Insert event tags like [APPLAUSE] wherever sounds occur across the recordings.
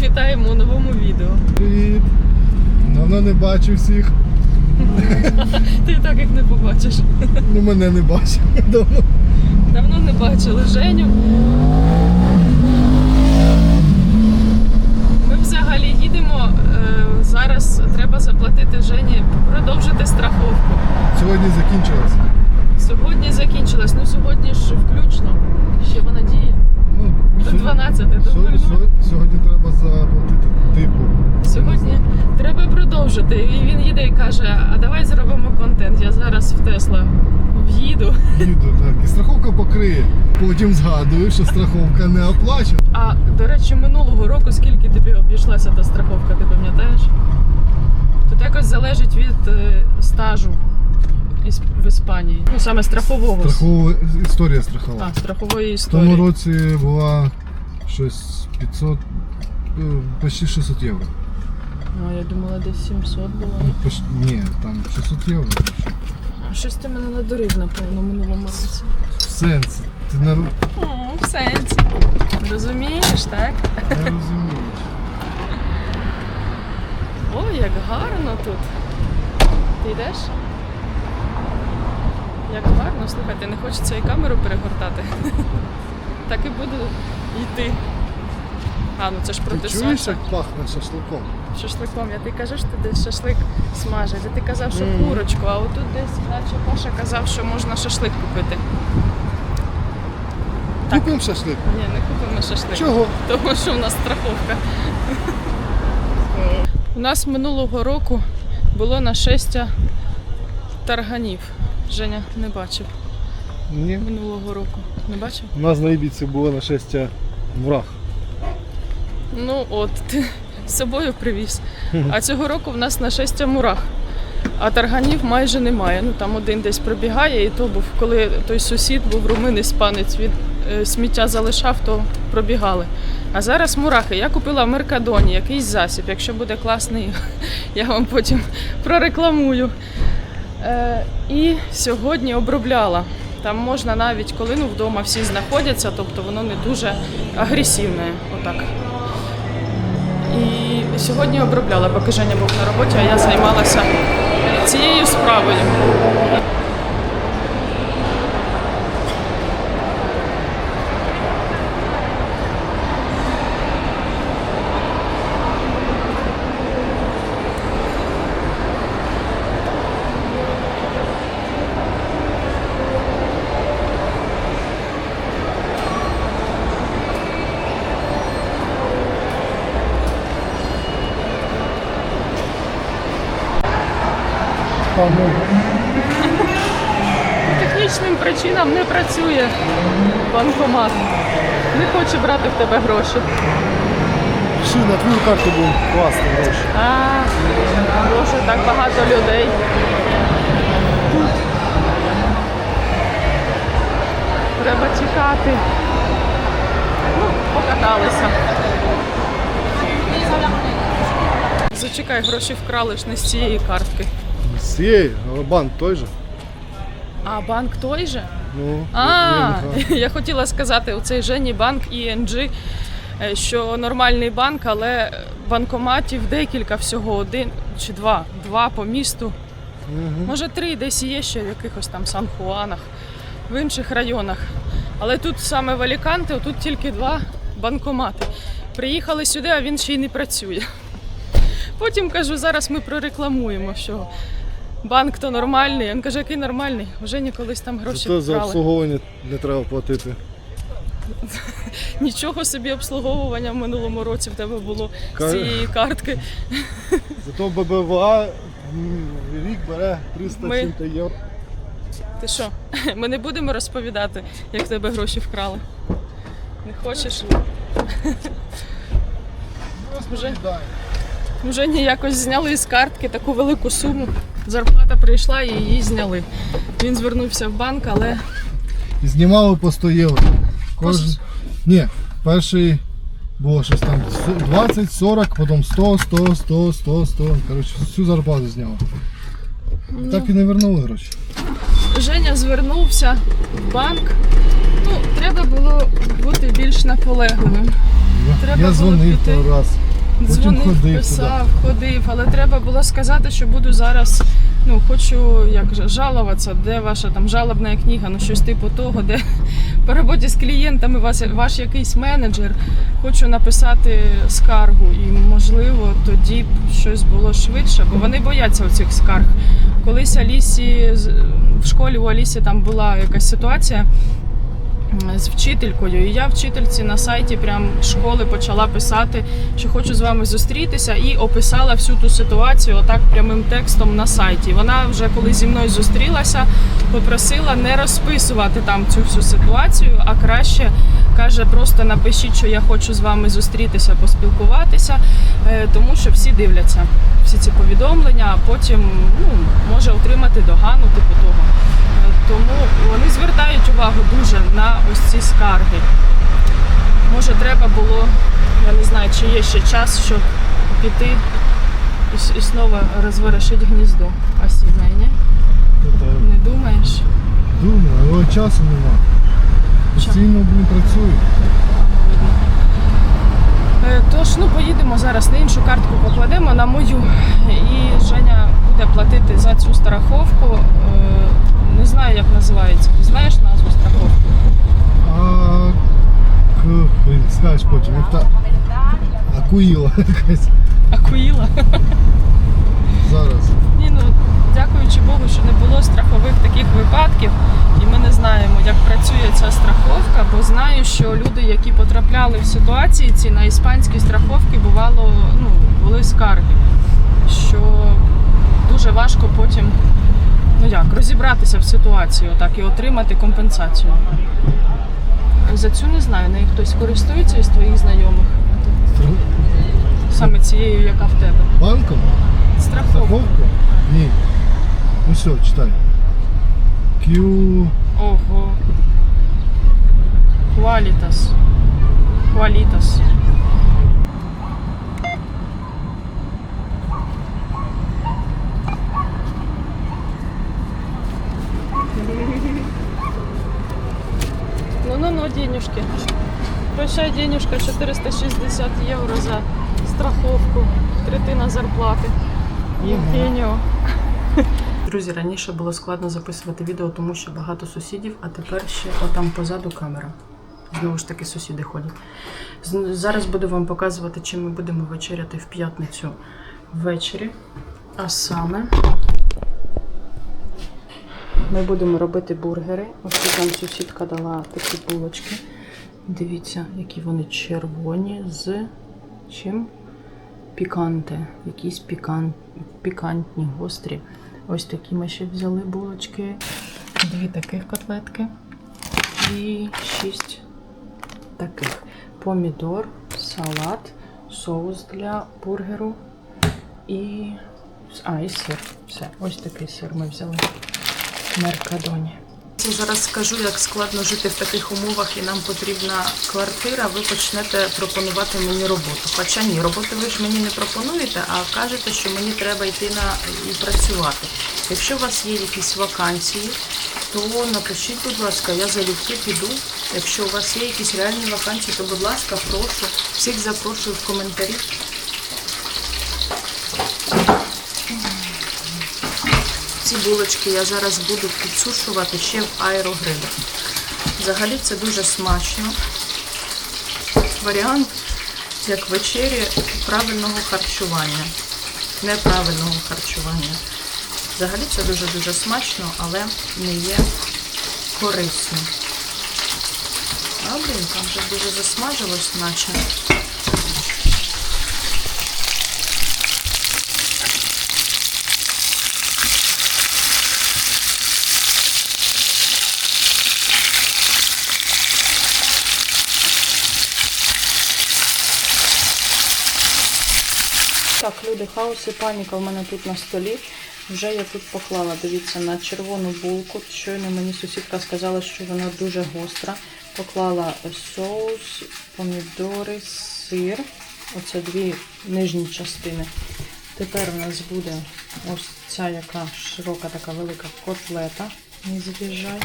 Всіх вітаємо у новому відео. Привіт! Давно не бачив всіх. [LAUGHS] Ти так як не побачиш. Ну мене не бачив. Давно. Давно не бачили Женю. Ми взагалі їдемо. е, Зараз треба заплатити Жені, продовжити страховку. Сьогодні закінчилось. Сьогодні закінчилась, ну сьогодні ж включно. Ще вона діє. До сьогодні- 12, Сьогодні, ну. сьогодні, сьогодні треба заплатити типу. Сьогодні треба продовжити. І він їде і каже: а давай зробимо контент. Я зараз в Тесла в'їду. Їду, так. І страховка покриє. Потім згадую, що страховка не оплачена. А до речі, минулого року скільки тобі обійшлася та страховка, ти пам'ятаєш? Тут якось залежить від е, стажу із- в Іспанії. Ну саме страхового. Страхова історія страхова. А, страхової В тому році була щось 500, е, почти 600 євро. А, я думала, десь 700 було. Ну, поч- Ні, там 600 євро. А щось ти мене надурив, напевно, минулому році. В сенсі. Ти не, ру- О, в сенсі. Розумієш, так? не розумієш. Ой, як гарно тут. Ти йдеш? Як гарно, слухайте, не хочеться і камеру перегортати. [LAUGHS] Так і буду йти. А, ну це ж проти Ти чуєш, сонця. як пахне шашликом? Шашликом. Я ти кажу, що десь шашлик смажать. А ти казав, що Мгм. курочку, а отут десь, наче Паша казав, що можна шашлик купити. Так. Купимо шашлик? Ні, не купимо шашлик. Чого? Тому що в нас страховка. [LAUGHS] У нас минулого року було нашестя тарганів. Женя не бачив Ні. минулого року. Не бачив? У нас на Ібіці було нашестя мурах. Ну от, ти з собою привіз. А [LAUGHS] цього року в нас нашестя мурах. А тарганів майже немає. Ну там один десь пробігає, і то був, коли той сусід був румин іспанець, від е, сміття залишав, то пробігали. А зараз мурахи. Я купила в Меркадоні якийсь засіб. Якщо буде класний, [LAUGHS] я вам потім прорекламую. Е, і сьогодні обробляла. Там можна навіть коли ну, вдома всі знаходяться, тобто воно не дуже агресивне. Отак. І сьогодні обробляла, поки Женя був на роботі, а я займалася цією справою. По технічним причинам не працює банкомат. Не хоче брати в тебе гроші. Ши, на твою карту будемо класти гроші. А, боже, так багато людей. Треба тікати. Ну, покаталися. Зачекай, гроші вкрали ж не з цієї картки. Цієї, але банк той же. А банк той же? Ну, А, я [LAUGHS] я хотіла сказати, у цей Жені банк ING, е, що нормальний банк, але банкоматів декілька всього, один чи два. Два по місту. Мгм. Може, три десь є ще в якихось там Сан-Хуанах, в інших районах. Але тут саме в Аліканте, тут тільки два банкомати. Приїхали сюди, а він ще й не працює. Потім кажу, зараз ми прорекламуємо, що банк то нормальний. Він каже, який нормальний? Вже ніколись там гроші Зато за вкрали. обслуговування не треба платити. [LAUGHS] Нічого собі обслуговування в минулому році в тебе було з Ка- цієї картки. [LAUGHS] Зато ББВА м, рік бере 300 Ми- чим-то євро. Ти що? [LAUGHS] Ми не будемо розповідати, як в тебе гроші вкрали. Не хочеш? Вже, вже якось зняли з картки таку велику суму. Зарплата прийшла і її зняли. Він звернувся в банк, але знімали по 100 євро. Ні, перший було щось там 20, 40, потім 100, 100, 100, 100, 100. Коротше, всю зарплату зняли. Ну. Так і не вернули гроші. Женя звернувся в банк. Ну, треба було бути більш наполегливим. Треба Я дзвонив пару раз. Дзвонив, ходив писав, ходив, але треба було сказати, що буду зараз. Ну, хочу як же, жалуватися, де ваша там жалобна книга, ну щось типу того, де [LAUGHS] по роботі з клієнтами вас, ваш якийсь менеджер. Хочу написати скаргу, і можливо тоді б щось було швидше, бо вони бояться оцих скарг. Колись Алісі в школі у Алісі там була якась ситуація з вчителькою. І я вчительці на сайті прям школи почала писати, що хочу з вами зустрітися, і описала всю ту ситуацію отак прямим текстом на сайті. Вона вже коли зі мною зустрілася, попросила не розписувати там цю всю ситуацію, а краще каже, просто напишіть, що я хочу з вами зустрітися, поспілкуватися, е, тому що всі дивляться всі ці повідомлення, а потім ну, може отримати догану, типу того. Е, Тому вони звертають увагу дуже на ось ці скарги. Може, треба було, я не знаю, чи є ще час, щоб піти і, і знову розворошити гніздо осінне, ні? Не думаєш? Думаю, але часу нема. Постійно блін, працюю. Е, Тож, ну поїдемо зараз на іншу картку покладемо на мою. І Женя буде платити за цю страховку. Е, Не знаю, як називається. Ти знаєш назву страховки? А скажеш потім, та акуїла якась Акуїла. зараз. Богу, що не було страхових таких випадків, і ми не знаємо, як працює ця страховка, бо знаю, що люди, які потрапляли в ситуації ці на іспанські страховки, бувало, ну, були скарги, що дуже важко потім ну як, розібратися в ситуації отак і отримати компенсацію. За цю не знаю, нею хтось користується із твоїх знайомих, саме цією, яка в тебе. Банком? Страховка. Страховку? Ні. Ну все, читай. Q. Ого. Qualitas. Qualitas. Ну-ну-ну, денежки. Прощай, денежка, 460 євро за страховку. Третина зарплати. Євгеніо. Друзі, раніше було складно записувати відео, тому що багато сусідів, а тепер ще отам позаду камера. Знову ж таки, сусіди ходять. Зараз буду вам показувати, чим ми будемо вечеряти в п'ятницю ввечері. А саме ми будемо робити бургери. Ось тут нам сусідка дала такі булочки. Дивіться, які вони червоні з чим? Піканте. Якісь пікан... пікантні, гострі. Ось такі ми ще взяли булочки. Дві таких котлетки. І шість таких. Помідор, салат, соус для бургеру і. А, і сир. Все, ось такий сир ми взяли. в Меркадоні. Зараз скажу, як складно жити в таких умовах, і нам потрібна квартира. Ви почнете пропонувати мені роботу. Хоча ні, роботу ви ж мені не пропонуєте, а кажете, що мені треба йти на і працювати. Якщо у вас є якісь вакансії, то напишіть, будь ласка, я залюбки піду. Якщо у вас є якісь реальні вакансії, то будь ласка, прошу. Всіх запрошую в коментарі. Ці булочки я зараз буду підсушувати ще в аерогрилі. Взагалі це дуже смачно. Варіант як вечері правильного харчування, неправильного харчування. Взагалі це дуже-дуже смачно, але не є корисно. А, там вже дуже засмажилось, наче. Так, люди, хаос і паніка в мене тут на столі. Вже я тут поклала, дивіться, на червону булку. Щойно мені сусідка сказала, що вона дуже гостра. Поклала соус, помідори, сир. Оце дві нижні частини. Тепер у нас буде ось ця яка широка, така велика котлета. Не з'їжджай.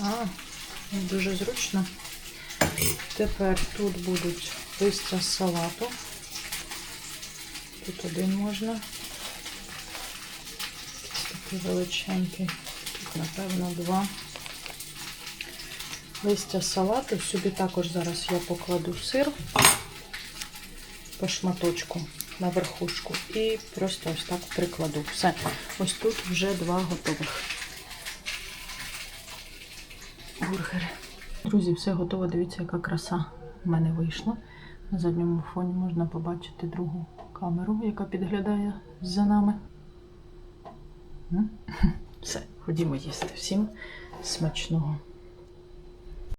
А, дуже зручно. Тепер тут будуть листя салату. Тут один можна. Ось такий величенький. Тут, напевно, два. Листя салату. Сюди також зараз я покладу сир по шматочку на верхушку. І просто ось так прикладу. Все. Ось тут вже два готових. Бургери. Друзі, все готово. Дивіться, яка краса в мене вийшла. На задньому фоні можна побачити другу камеру, яка підглядає за нами. [LAUGHS] Все, ходімо їсти. Всім смачного.